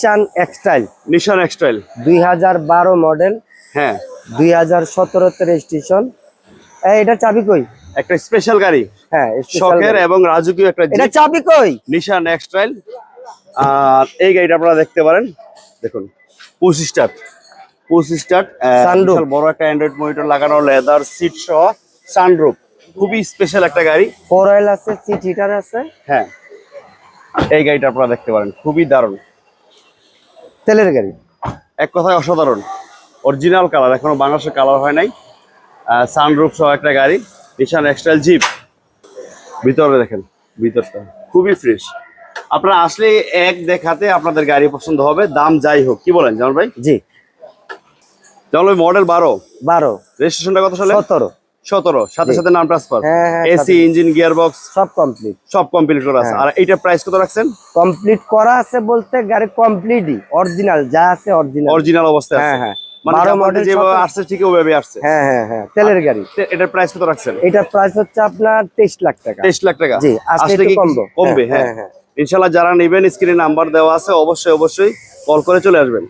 নিশান এক্সটাইল নিশান এক্সটাইল দুই হাজার বারো মডেল হ্যাঁ। দুই হাজার সতেরোতে রেজিস্ট্রেশন এটা চাবি কই? একটা স্পেশাল গাড়ি। হ্যাঁ শখের এবং রাজকীয় একটা এটা চাবি কই? নিশান এক্সটাইল আর এই গাড়িটা আপনারা দেখতে পারেন। দেখুন স্টার্ট। Push start Sunroof। বড় একটা অ্যান্ড্রয়েড মনিটর লাগানো লেদার সিট সহ সানরুফ খুবই স্পেশাল একটা গাড়ি। ফোর অয়েল আছে সিট হিটার আছে। হ্যাঁ। এই গাড়িটা আপনারা দেখতে পারেন। খুবই দারুণ। তেলের গাড়ি। এক কথায় অসাধারণ। অরিজিনাল কালার এখনও বাংলাদেশের কালার হয় নাই। সানরুফ সহ একটা গাড়ি নিশান এক্সটাইল জিপ ভিতরে দেখেন ভিতরটা খুবই ফ্রেশ আপনারা আসলে এক দেখাতে আপনাদের গাড়ি পছন্দ হবে দাম যাই হোক। কি বলেন জামাল ভাই? জি। জামাল ভাই মডেল বারো। বারো। রেজিস্ট্রেশনটা কত সালে? সতেরো। সতেরো সাথে সাথে নাম ট্রান্সফার হ্যাঁ, হ্যাঁ, এসি ইঞ্জিন গিয়ার বক্স সব কমপ্লিট সব কমপ্লিট করা আছে। হ্যাঁ। আর এইটার প্রাইস কত রাখছেন? কমপ্লিট করা আছে বলতে গাড়ি কমপ্লিটই অরিজিনাল যা আছে অরিজিনাল অরিজিনাল অবস্থায় হ্যাঁ আছে। হ্যাঁ মানে বারো যেভাবে আসছে ঠিক ওভাবে আসছে। তেলের গাড়ি। তে- প্রাইস কত রাখছেন? এটার প্রাইস হচ্ছে আপনার তেইশ লাখ টাকা। তেইশ লাখ টাকা? জি, আজকে আসলে একটু কি কমবে। কমবে? হ্যাঁ হ্যাঁ, ইনশাল্লাহ যারা নেবেন স্ক্রিনে নাম্বার দেওয়া আছে অবশ্যই অবশ্যই কল করে চলে আসবেন।